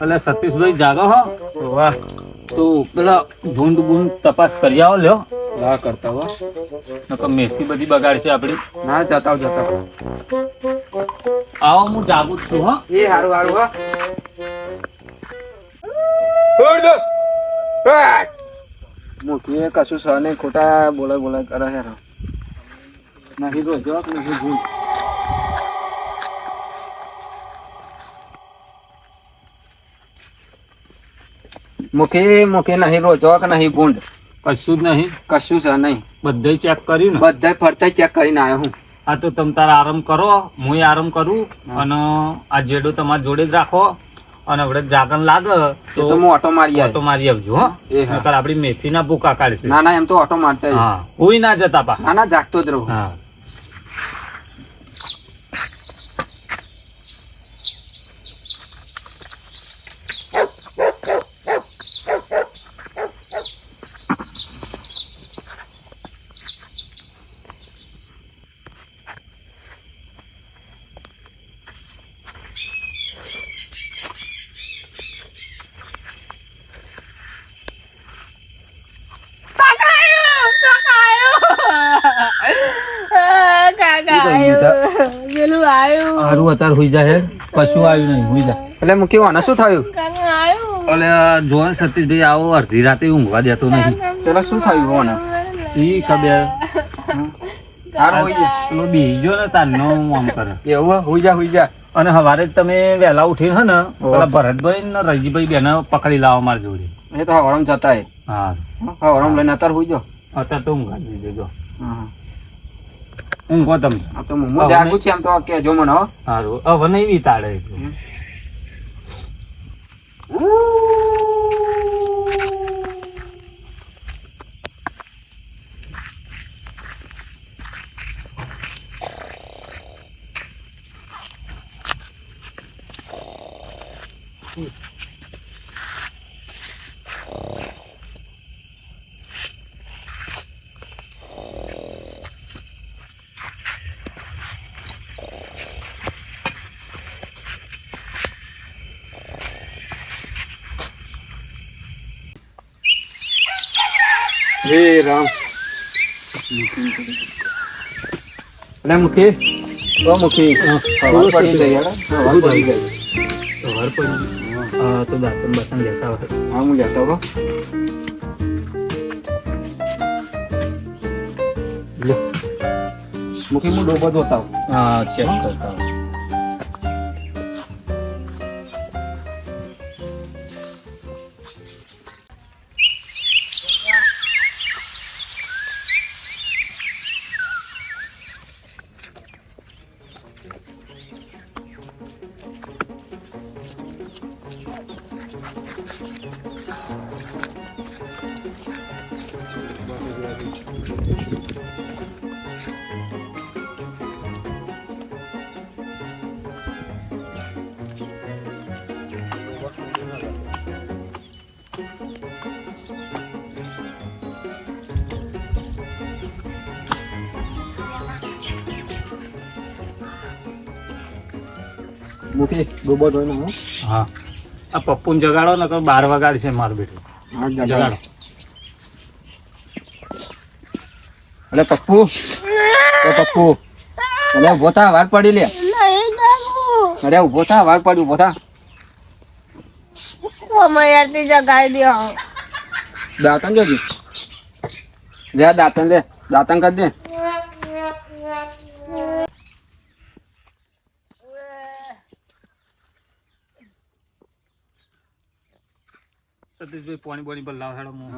એટલે સતીશભાઈ જાગો હો. વાહ. તો પેલા ભૂંડ ભૂંડ તપાસ કરી આવો લ્યો. ના કરતા હો. નકર મેસી બધી બગાડશે આપડી. ના જતા જતા આવો હું જાગું છું હો. એ હારું હારું હો. મોટી કશું સહ નહીં ખોટા બોલા બોલા કરે હેરો નહીં રોજો નહીં ભૂલ મુખી મુખી નહીં રોજો કે નહીં ભૂંડ કશું જ નહીં. કશું છે નહીં. બધે ચેક કર્યું ને બધે ફરતે ચેક કરીને આવ્યો હું. આ તો તમે તારા આરામ કરો હું આરામ કરું અને આ જેડો તમારા જોડે જ રાખો અને હવે જાગન લાગે તો હું ઓટો મારી ઓટો મારી આવજો હો. આપડી મેથી ના ભૂકા કાઢશે. ના ના એમ તો ઓટો મારતા. હા. કોઈ ના જતા પા. ના ના જાગતો જ રહું. હા. સારું અત્યારે હુઈ જાય કશું આવ્યું નહીં હુઈ જાય એટલે મૂકી આને શું થયું? એટલે જોન સતીશભાઈ આવો અડધી રાતે ઊંઘવા દેતો નહીં. પેલા શું થયું આને? ઈ ખબર. હારું પેલો બીજો ને તારનો હું આમ કરે. એવું હોઈ જા હોઈ જા. અને સવારે તમે વહેલા ઉઠી હે ને પેલા ભરતભાઈ ને રજીભાઈ બેને પકડી લાવો મારી જોડે. એ તો હવારમ જતા હે. હા. હવારમ લઈને અત્યારે હોઈ જાઓ. અત્યારે તો ઊંઘાડી દીધો હા. ઊંઘો તમે આ તો હું હું જાગું છું એમ તો કહેજો મને હો સારું હવે નહીં વિતાડે એટલું. હે રામ એટલે મુખી તો મુખી હવાર પડી ગઈ હેડો. હવાર પડી ગઈ સવાર પડી હા તો દાંતન બાતન લેતા હોય હા હું જતો હો લે. મુખી હું ડોબો જોતા હોઉં. હા ચેક કરતા હોય મુખી ગોબર હોય ને હા. આ પપ્પુને જગાડો ને તો બાર વગાડ છે મારું બેટું. જગાડો. અરે પપ્પુ. એ પપ્પુ. અરે ઊભો થા વાર પડી લે. અરે ઊભો થા વાર પડી ઊભો થા. દાંતન જોજી. લે આ દાંતન લે. દાંતન કરી દે. સતીશભાઈ પાણી બોણી બદલાવ હેડો હું.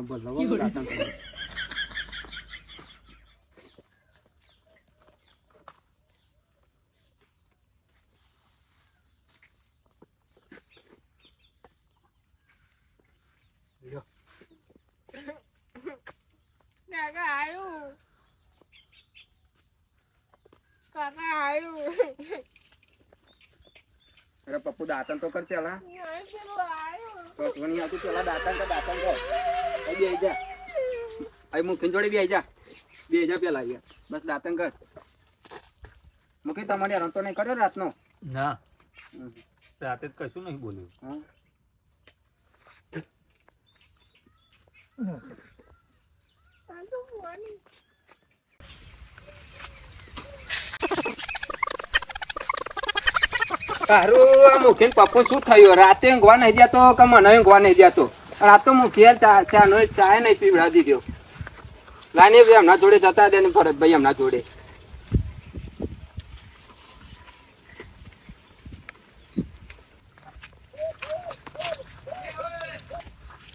અરે પપ્પુ દાંતન તો કર પેલા. તો તું પેલા દાતણ કર દાંતન કર અહીં બેહી જા અહીં મુખીન જોડે બેહી જા બે હજાર પેલા યાર બસ દાતન કર. મુખી તમારે રંતો નહીં કર્યો રાતનો? ના. રાતે કશું નહીં બોલ્યું. હા. તારું આ મુખી પપ્પુ શું થયું? રાતે ઊંઘવા નહીં જતો કે મને ઊંઘવા નહીં જતો આ તો ચા ચા નો ચાય નહીં પીવડા દીધો. લાની ભાઈ હમણાં જોડે જતા દે ને ભરતભાઈ હમણાં જોડે.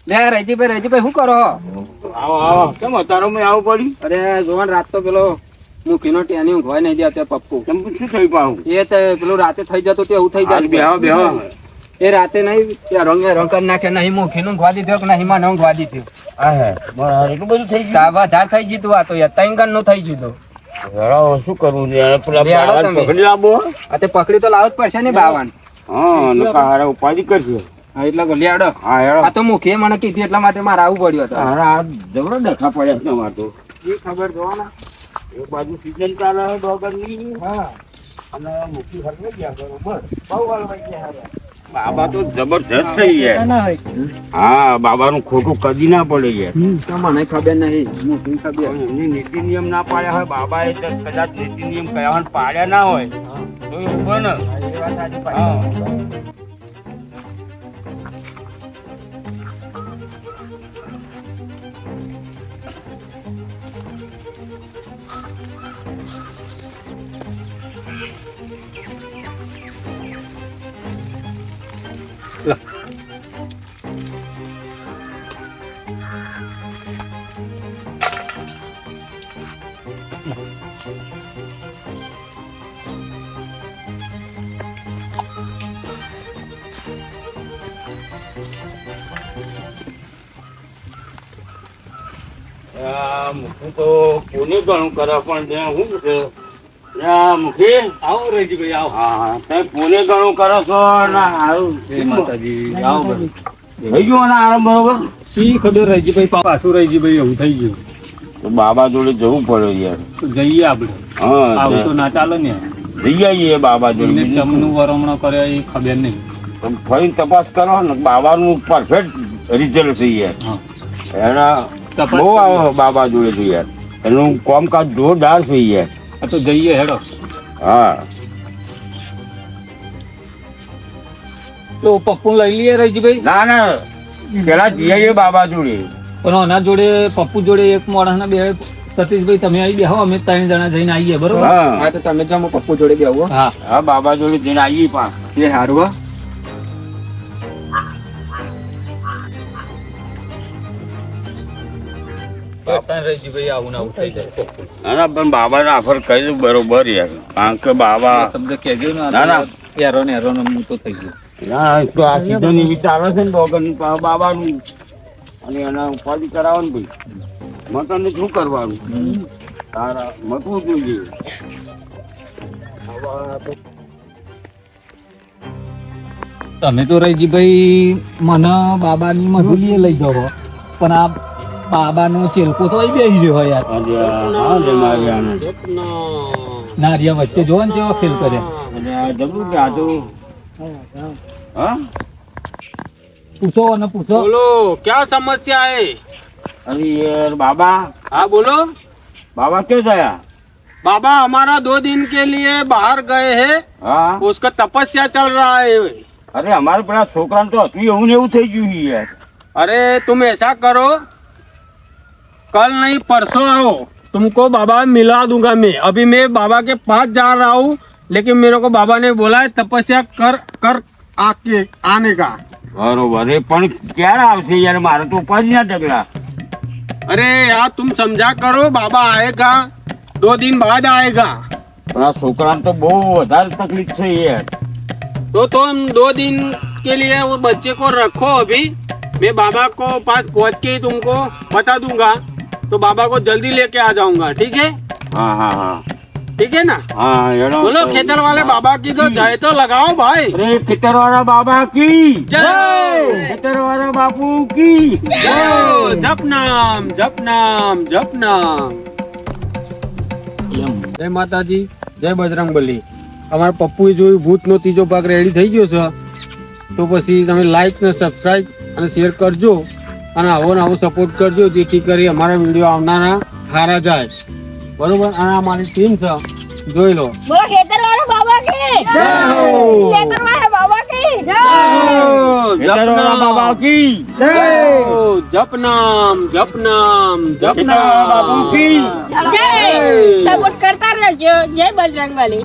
લે રજીભાઈ રજીભાઈ શું કરો? આવો આવો. કેમ અતારો મેં આવું પડ્યું અરે જોવાન રાત તો પેલો મુખીનો ટેની ઊંઘવા નહીં જતો પપ્પુ. કેમ શું થયું પાહું? એ તો પેલું રાતે થઈ જતો તે એવું થઈ જાય બેહો બેહો. એ રાતે નહીં ત્યાં રંગે રંગ કરી નાખે નહીં મુખીનું ઊંઘવા દીધો કે નહીં મને ઊંઘવા દીધું હા હે. બરાબર એટલું બધું થઈ તા વધારે થઈ ગયું આ તો યાર ત્રણનું થઈ ગયું શું કરવું. પકડી લાવો આ તે પકડી તો લાવવું જ પડશે ને બાવાન. હા નકા હારા ઉપાધિ કરજો. હા એટલે હા હેડો. આ તો મુખીએ મને કીધું એટલા માટે મારે આવવું પડ્યું હતું. હારા જબરો ડખા પડ્યા છે અમારે તો. એ ખબર જોવાના એક બાજુ સીઝન ચાલે છે ડોગરની. હા. અને મૂકી હરવે ગયા બરોબર. બહુ હલવાઈ ગયા હવે. બાબા તો જબરજસ્ત થઈ યાર હા બાબાનું ખોટું કદી ના પડે યાર. મને ખબર નહીં. મુખી ખબર? એમની નીતિ નિયમ ના પાડ્યા હોય બાબાએ તો કદાચ નીતિ નિયમ કયા પાડ્યા ના હોય. તો એવું બને મુખી તો કોને ઘણું કરે પણ ત્યાં શું આ મુખી? આવો રહીજી આવો. હા હા. તમે કોને ઘણું કરો છો? ના હારું છે માતાજી આવો થઈ ગયું ને આરામ બરોબર? સી ખબર રહીજીભાઈ પાછું રહીજીભાઈ એવું થઈ ગયું. તો બાબા જોડે જવું પડે યાર. જઈએ આપણે. હા આવું તો ના ચાલે ને. જઈ આવીએ બાબા જોડે ચમનું વરમણો કરે એ ખબર નહીં? ફરી તપાસ કરો ને બાબાનું પરફેક્ટ રિઝલ્ટ છે યાર. એના બહુ. બાબા જોડે તો યાર. એનું કામકાજ જોરદાર છે યાર. આ તો જઈએ હેડો. હા. તો પપ્પુ લઈ લઈએ રહીજીભાઈ ના ના. પેલા જઈએ બાબા જોડે. પણ આના જોડે પપ્પુ જોડે એક મોડા ના બે સતીશભાઈ તમે આવી બેહો અમે ત્રણ જણા જઈને આવીએ બરોબર? હા. હા તો તમે જમો પપ્પુ જોડે બેહો. હા. હા બાબા જોડે જઈને આવીએ પણ. એ હારું હો. રહીજીભાઈ આવું આવું થઈ જાય. ના ના પણ બાબાને આફર કહી દઉં બરોબર યાર. કારણ કે બાબા શબ્દ કહેજો ને ના, ના. એરો ને એરો હું તો થઈ ગયું. ના તો આ છે ને ડોગરની બાબાનું. અને એના ઉપાધિ કરાવવાનું ભાઈ. મકાનને શું કરવાનું? તારા મતવું જોઈએ. તમે તો રહીજીભાઈ મને બાબાની મજૂરીએ લઈ જાઓ. પણ આ બાબાનો ચેલકો તો અહીં બેસી રહ્યો યાર આજે આ- હા લે મારી આને. નારિયા વચ્ચે જોવો ને કેવો ખેલ કરે અને આ જબરું કે આ તો હા પૂછો અને પૂછો बोलो क्या समस्या है અરે યાર બાબા हाँ बोलो બાબા ક્યાં ગયા बाबा हमारा दो दिन के लिए बाहर गए हैं હા उसका तपस्या चल रहा है અરે અમારે પેલા છોકરાને તો હતું એવું ને એવું થઈ ગયું છે યાર अरे तुम ऐसा करो कल नहीं परसों आओ तुमको बाबा मिला दूंगा मैं अभी मैं बाबा के पास जा रहा हूँ लेकिन मेरे को बाबा ने बोला है तपस्या कर कर आके आने का બરોબર એ પણ ક્યારે આવશે યાર મારે તો ઉપાધિ ના ટકલા अरे यार तुम समझा करो बाबा आएगा दो दिन बाद आएगा પણ આ છોકરાને તો બહુ વધારે તકલીફ છે યાર तो तुम दो दिन के लिए वो बच्चे को रखो अभी मैं बाबा को पास पहुंच के ही तुमको बता दूंगा तो बाबा को जल्दी लेके आ जाऊंगा ठीक है હા હા હા ठीक है ना હા હેડો बोलो खेतर वाले बाबा की तो जय तो लगाओ भाई અરે ખેતર વાળા બાબા કી जय ખેતર વાળા બાપુ કી जय जप नाम जप नाम जप नाम જય માતાજી જય બજરંગ બલી અમારા પપ્પુએ જોયું ભૂતનો ત્રીજો ભાગ રેડી થઈ ગયો છે તો પછી તમે લાઈક ને સબસ્ક્રાઈબ અને શેર કરજો અને આવો ને આવો સપોર્ટ કરજો જેથી કરી અમારા વીડિયો આવનારા સારા જાય. બરોબર? અને આ મારી ટીમ છે. જોઈ લો. બોલો બાબા કી? બાબા કી? ખેતરવાળા બાબા કી? જપનામ જપનામ ખેતરવાળા બાબુ કી? જય! સપોર્ટ કરતા રહેજો. જય જય બલી